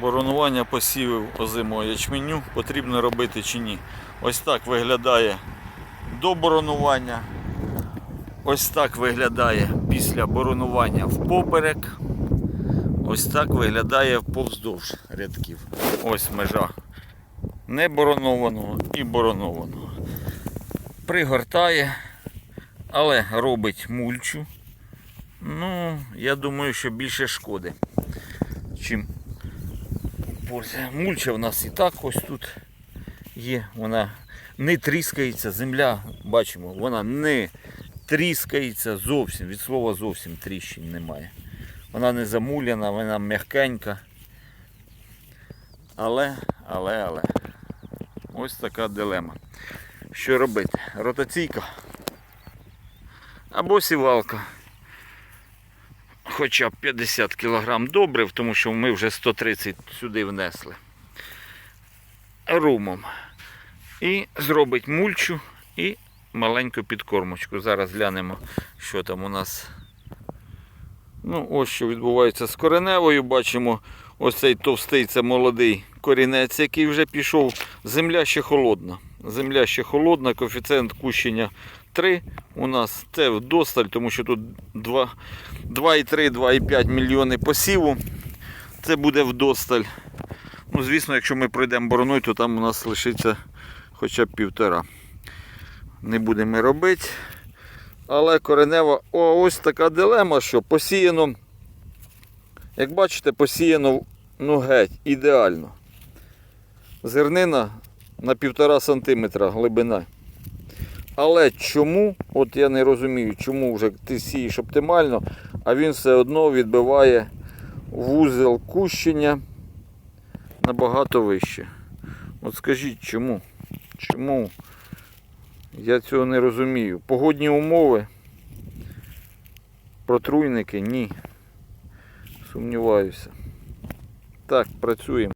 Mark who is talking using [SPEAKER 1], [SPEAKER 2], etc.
[SPEAKER 1] Боронування посівів озимого ячменю потрібно робити чи ні. Ось так виглядає до боронування. Ось так виглядає після боронування впоперек. Ось так виглядає повздовж рядків. Ось межа не боронованого і боронованого. Пригортає, але робить мульчу. Ну, я думаю, що більше шкоди, чим польза. Мульча в нас і так ось тут є. Вона не тріскається. Земля, бачимо, вона не тріскається зовсім. Від слова зовсім тріщин немає. Вона не замуляна, вона м'якенька. Але, але, але. Ось така дилема. Що робити? Ротаційка або сівалка. Хоча б 50 кг добрив, тому що ми вже 130 сюди внесли. Румом. І зробить мульчу і маленьку підкормочку. Зараз глянемо, що там у нас. Ну, ось що відбувається з кореневою. Бачимо, ось цей товстий це молодий корінець, який вже пішов. Земля ще холодна. Земля ще холодна, коефіцієнт кущення 3 у нас. Це вдосталь, тому що тут 2,3-2,5 мільйони посіву. Це буде вдосталь. Ну, звісно, якщо ми пройдемо бороною, то там у нас лишиться хоча б півтора. Не будемо робити. Але коренева, о, ось така дилема, що посіяно, як бачите, посіяно ну геть, ідеально. Зернина на півтора сантиметра глибина. Але чому, от я не розумію, чому вже ти сієш оптимально, а він все одно відбиває вузел кущення набагато вище. От скажіть чому? Чому? Я цього не розумію. Погодні умови, протруйники, ні. Сумніваюся. Так, працюємо.